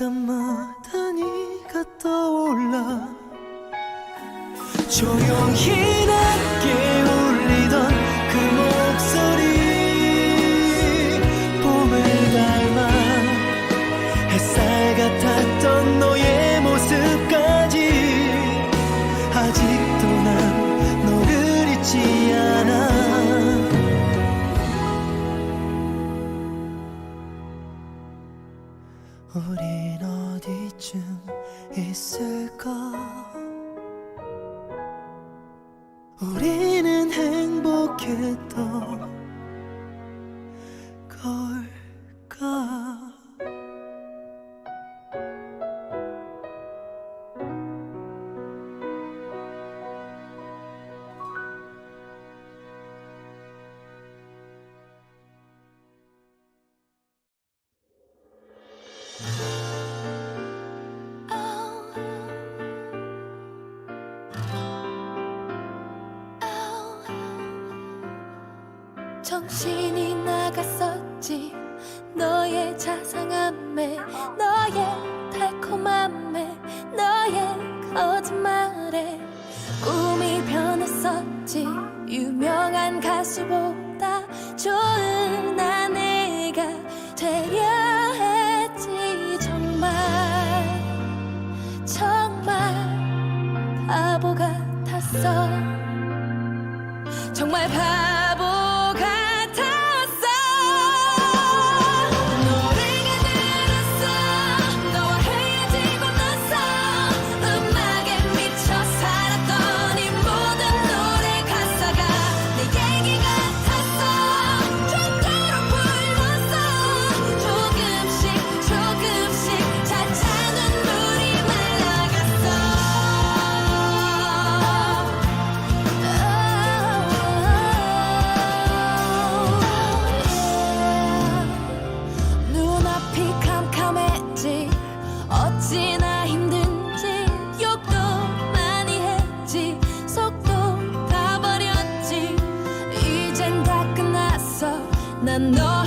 순간마다 네가 떠올라. 조용히 낮게 울리던 그 목소리 봄을 닮아 햇살 같았던 너의 모습까지 아직 정신이 나갔었지. 너의 자상함에 너의 달콤함에 너의 거짓말에 꿈이 변했었지. 유명한 가수보다 좋은 어찌나 힘든지 욕도 많이 했지. 속도 다 버렸지. 이젠 다 끝났어. 난너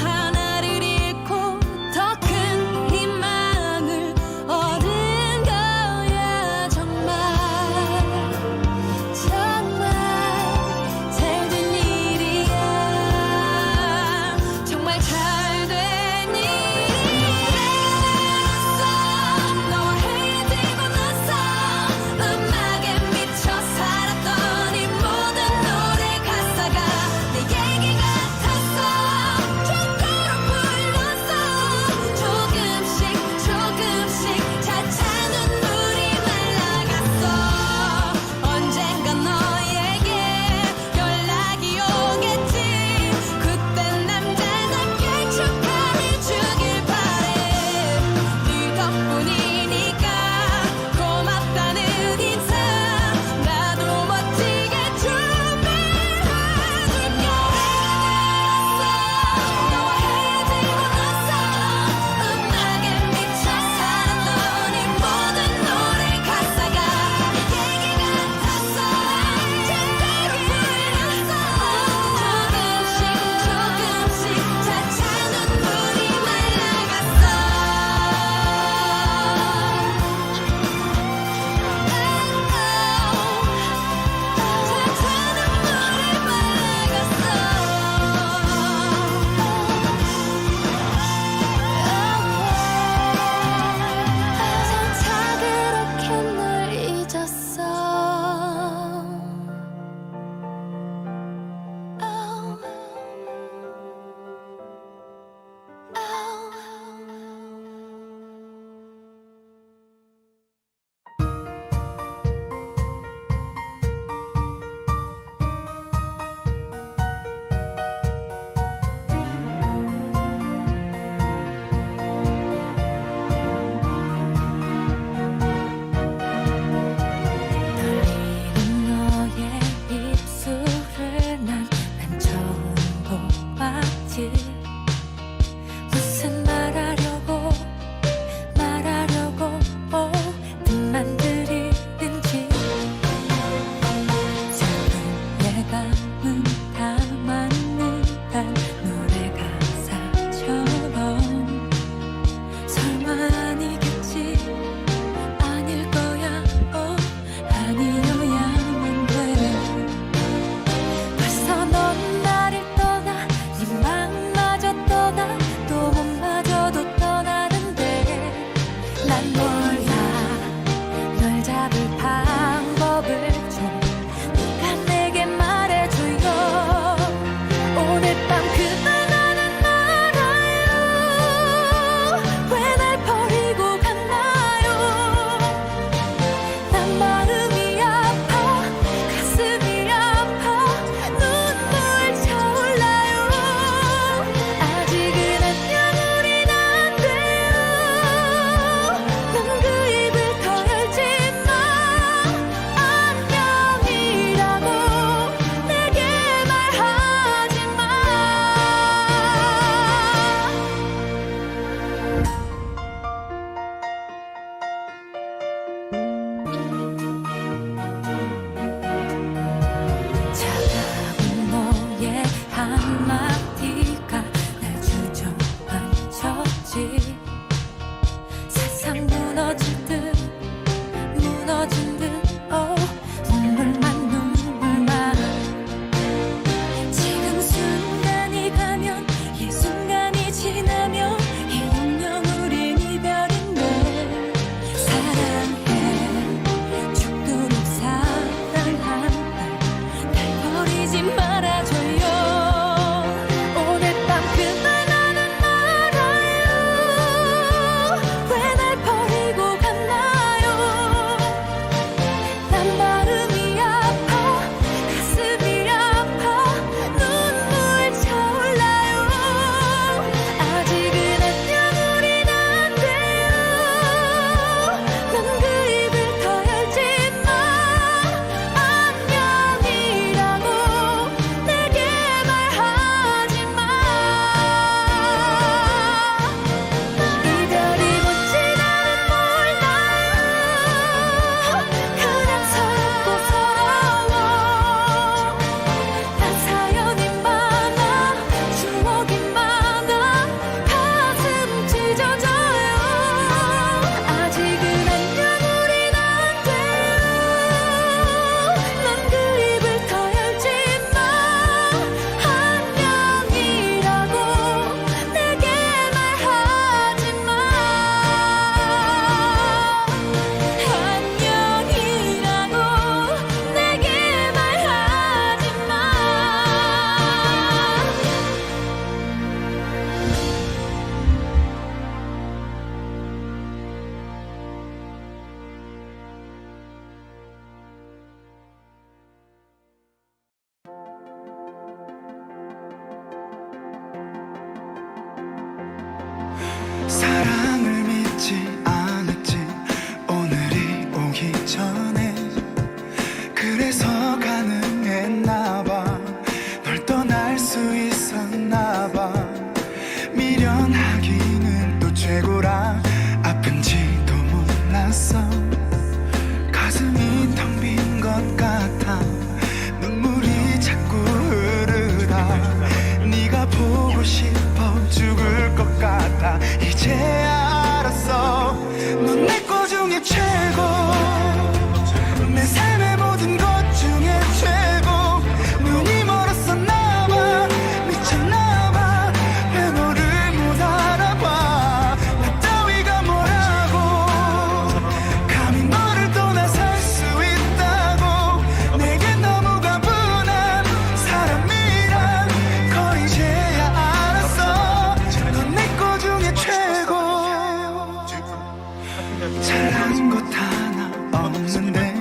가진 하나 없는데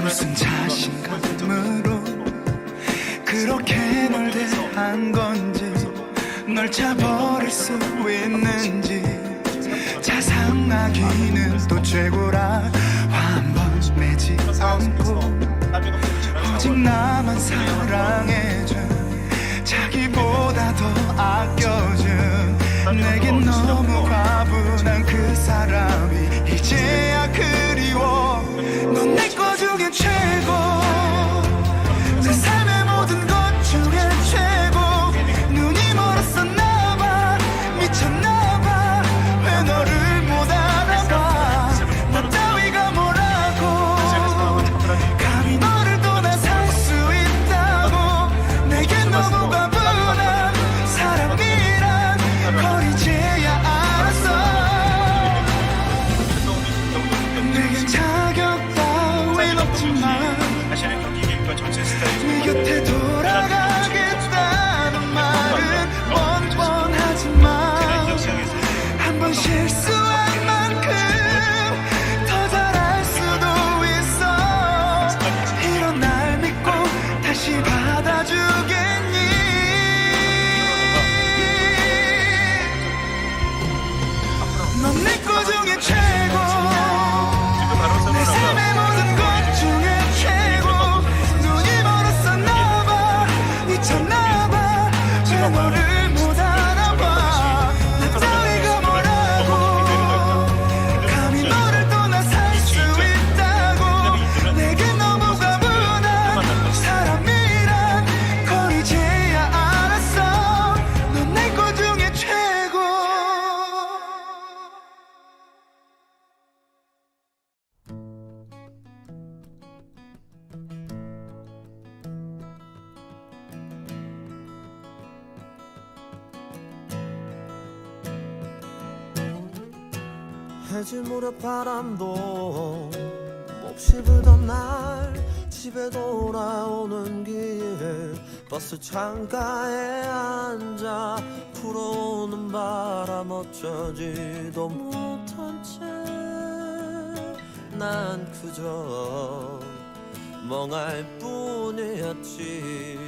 무슨 자신감으로 그렇게 널 대한 건지 널 차버릴 수 있는지 자상하기는 또 최고라. 한번 내지 않고 오직 나만 사랑해준 자기보다 더 아껴준 내겐 너 해질 무렵 바람도 몹시 불던 날 집에 돌아오는 길 버스 창가에 앉아 불어오는 바람 어쩌지도 못한 채 난 그저 멍할 뿐이었지.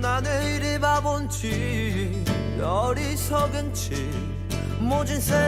나 내일이 바본지 어리석은지 모진 새